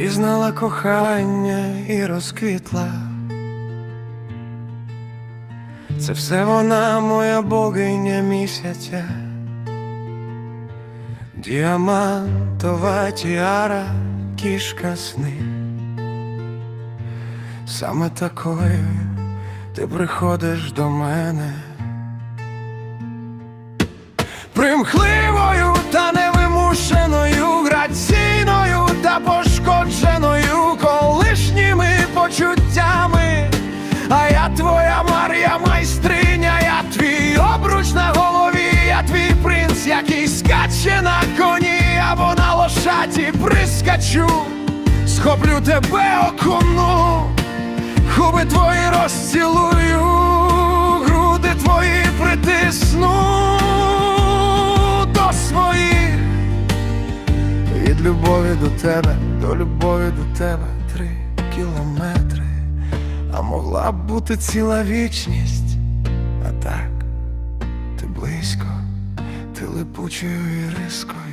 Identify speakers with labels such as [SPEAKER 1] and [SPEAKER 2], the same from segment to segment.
[SPEAKER 1] пізнала кохання і розквітла. Це все вона, моя богиня місяця, діамантова тіара, кішка сни. Саме такою ти приходиш до мене. Примхливою на прискачу, схоплю тебе окуну, губи твої розцілую, груди твої притисну до своїх. Від любові до тебе, до любові до тебе три кілометри, а могла б бути ціла вічність, а так, ти близько, ти липучою ірискою.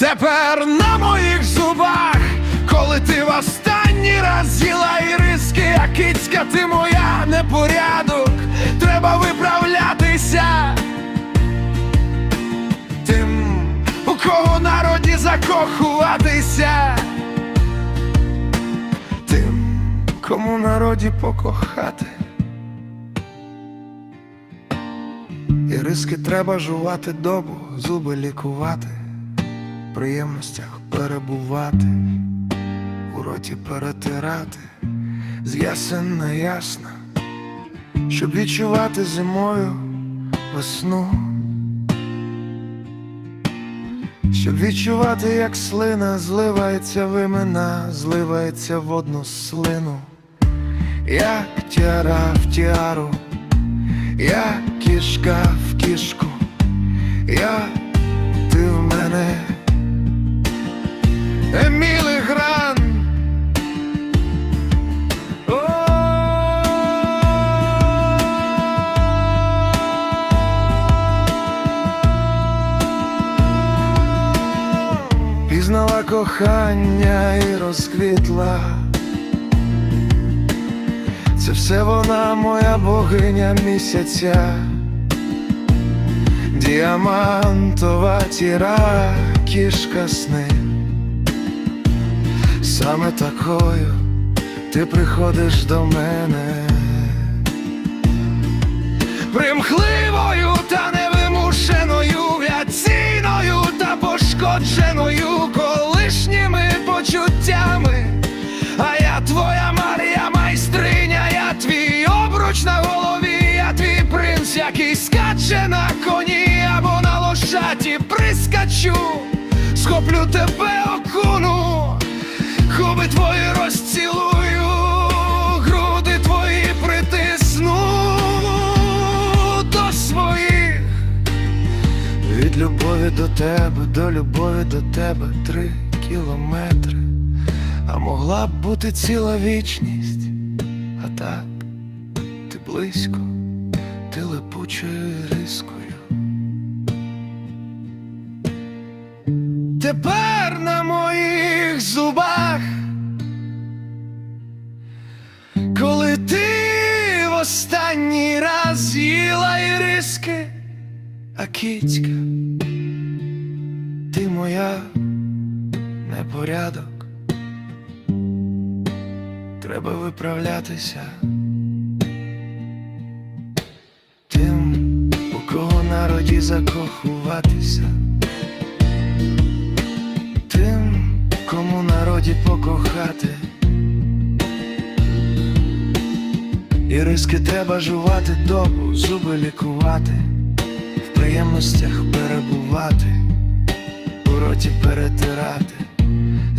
[SPEAKER 1] Тепер на моїх зубах, коли ти в останній раз з'їла іриски, а кицька ти моя непорядок, треба виправлятися. Тим, у кого народі закохуватися, тим, кому народі покохати. Іриски треба жувати добу, зуби лікувати, приємностях перебувати, у роті перетирати, з ясен на ясно, щоб відчувати зимою весну. Щоб відчувати, як слина зливається вимена, зливається в одну слину, як тіара в тіару, як кішка в кішку, як ти в мене, кохання і розквітла. Це все вона, моя богиня місяця, діамантова тіра, кішка сни. Саме такою ти приходиш до мене. Примхливою та почуттями. А я твоя Марія майстриня, я твій обруч на голові, я твій принц, який скаче на коні або на лошаді прискачу, схоплю тебе окуну, губи твої розцілую, груди твої притисну до своїх. Від любові до тебе, до любові до тебе три кілометри, а могла б бути ціла вічність, а так, ти близько, ти липучою рискою. Тепер на моїх зубах, коли ти в останній раз з'їла іриски, а кицька, ти моя непорядок. Треба виправлятися. Тим, у кого народі закохуватися. Тим, кому народі покохати. І риски треба жувати добу, зуби лікувати, в приємностях перебувати, у роті перетирати,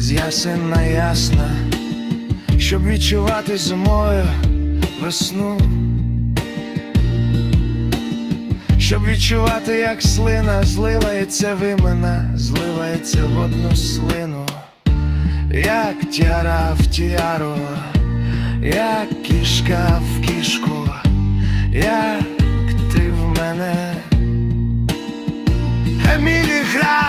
[SPEAKER 1] з ясен ясна, щоб відчувати зимою весну, щоб відчувати, як слина зливається вимена, зливається в одну слину, як тяра в тіару, як кішка в кішку, як ти в мене. Емілі гра